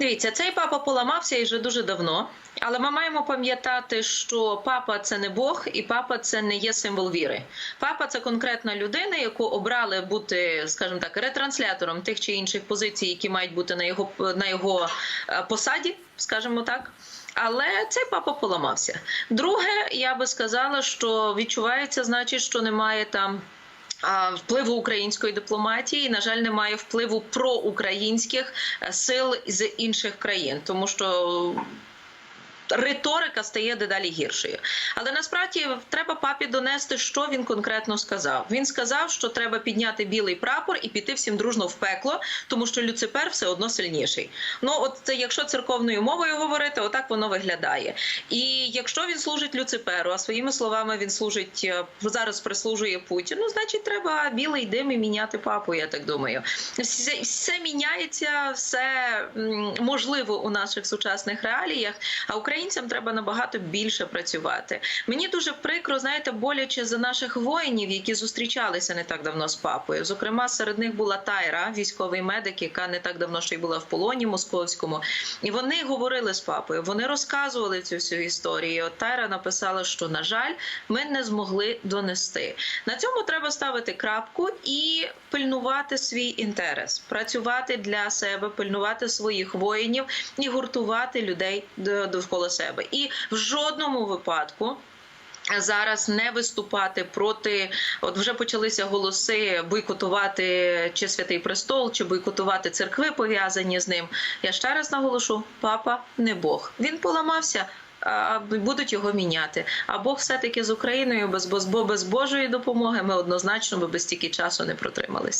Дивіться, цей папа поламався і вже дуже давно. Але ми маємо пам'ятати, що папа це не Бог, і папа це не є символ віри. Папа це конкретна людина, яку обрали бути, скажімо так, ретранслятором тих чи інших позицій, які мають бути на його на його е, посаді, скажімо так. Але цей папа поламався. Друге, я би сказала, що відчувається, значить, що немає там. Впливу української дипломатії, на жаль, немає впливу проукраїнських е, сил з інших країн, тому що риторика стає дедалі гіршою. Але насправді треба папі донести, що він конкретно сказав. Він сказав, що треба підняти білий прапор і піти всім дружно в пекло, тому що Люцифер все одно сильніший. Ну, от це, якщо церковною мовою говорити, отак воно виглядає. І якщо він служить Люциферу, а своїми словами він служить е, зараз прислужує Путіну, значить треба білий дим і міняти папу. Я так думаю. Все, все міняється, все можливо у наших сучасних реаліях. А українцям треба набагато більше працювати. Мені дуже прикро, знаєте, боляче за наших воїнів, які зустрічалися не так давно з папою. Зокрема, серед них була Тайра, військовий медик, яка не так давно ще й була в полоні московському. І вони говорили з папою. Вони розказували цю всю історію. От Тайра написала, що на жаль, ми не змогли донести. На цьому треба ставити крапку і пильнувати свій інтерес, працювати для себе, пильнувати своїх воїнів і гуртувати людей до- довкола себе. І в жодному випадку. Зараз не виступати проти, от вже почалися голоси бойкотувати чи святий престол, чи бойкотувати церкви, пов'язані з ним. Я ще раз наголошу: папа не Бог. Він поламався. А будуть його міняти. А Бог все таки з Україною без бо без Божої допомоги ми однозначно би без стільки часу не протрималися.